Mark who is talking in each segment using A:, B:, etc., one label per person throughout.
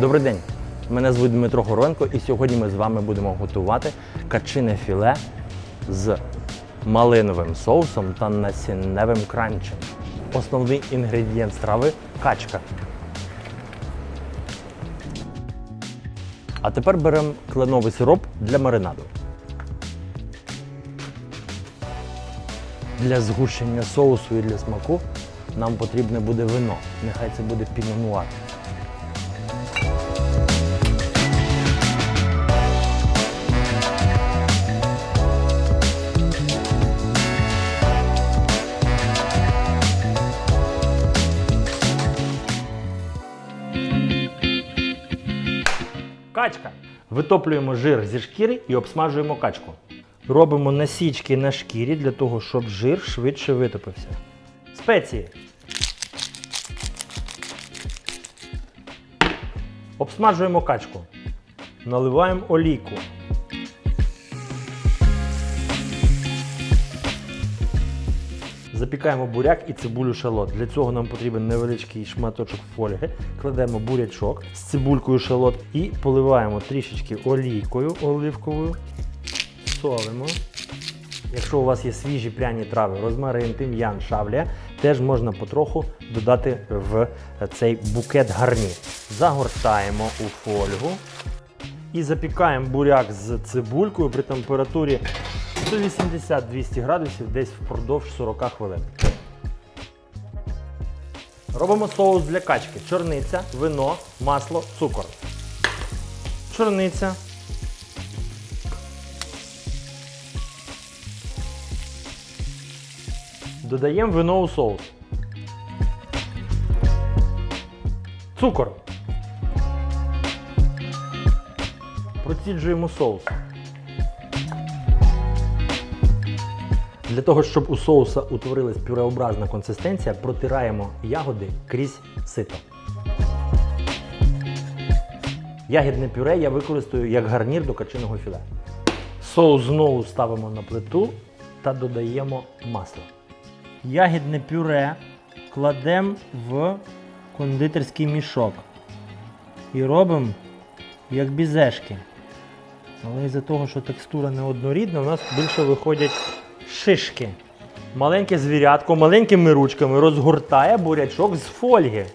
A: Добрий день! Мене звуть Дмитро Горонко і сьогодні ми з вами будемо готувати качине філе з малиновим соусом та насінневим кранчем. Основний інгредієнт страви качка. А тепер беремо кленовий сироп для маринаду. Для згущення соусу і для смаку нам потрібне буде вино. Нехай це буде пінонуар. Качка. Витоплюємо жир зі шкіри і обсмажуємо качку. Робимо насічки на шкірі для того, щоб жир швидше витопився. Спеції. Обсмажуємо качку. Наливаємо олійку. Запікаємо буряк і цибулю шалот. Для цього нам потрібен невеличкий шматочок фольги. Кладемо бурячок з цибулькою шалот і поливаємо трішечки олійкою оливковою. Солимо. Якщо у вас є свіжі пряні трави, розмарин, тим'ян, шавлія, теж можна потроху додати в цей букет гарні. Загортаємо у фольгу і запікаємо буряк з цибулькою при температурі 180-200 градусів десь впродовж 40 хвилин. Робимо соус для качки. Чорниця, вино, масло, цукор. Чорниця. Додаємо вино у соус. Цукор. Проціджуємо соус. Для того, щоб у соуса утворилась пюреобразна консистенція, протираємо ягоди крізь сито. Ягідне пюре я використаю як гарнір до качиного філе. Соус знову ставимо на плиту та додаємо масло. Ягідне пюре кладемо в кондитерський мішок і робимо як бізешки. Але із-за того, що текстура неоднорідна, у нас більше виходять шишки. Маленьке звірятко маленькими ручками розгортає бурячок з фольги.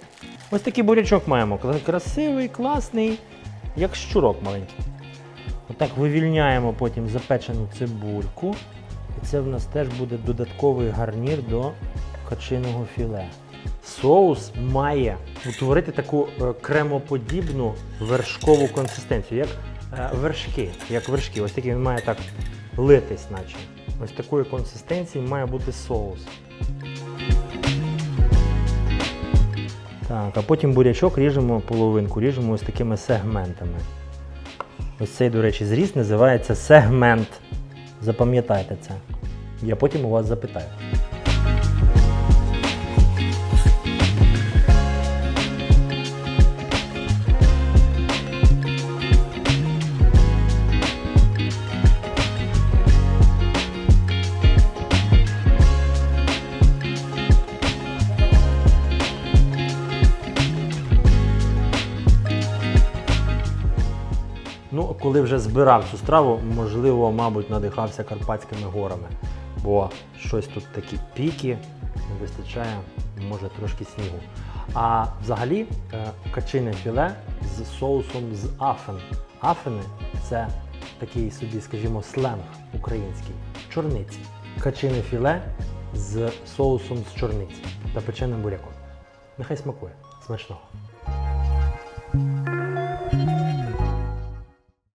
A: Ось такий бурячок маємо. Красивий, класний, як щурок маленький. Отак вивільняємо потім запечену цибульку. І це в нас теж буде додатковий гарнір до качиного філе. Соус має утворити таку е, кремоподібну вершкову консистенцію, як вершки. Як вершки. Ось такий він має так литись, наче. Ось такої консистенції має бути соус. Так, а потім бурячок ріжемо половинку, ріжемо ось такими сегментами. Ось цей, до речі, зріз називається сегмент. Запам'ятайте це. Я потім у вас запитаю. Ну, коли вже збирав цю страву, можливо, мабуть, надихався Карпатськими горами. Бо щось тут такі піки, не вистачає, може, трошки снігу. А взагалі е, качине філе з соусом з афен. Афени це такий собі, скажімо, сленг український. Чорниці. Качине філе з соусом з чорниці та печеним буряком. Нехай смакує. Смачного.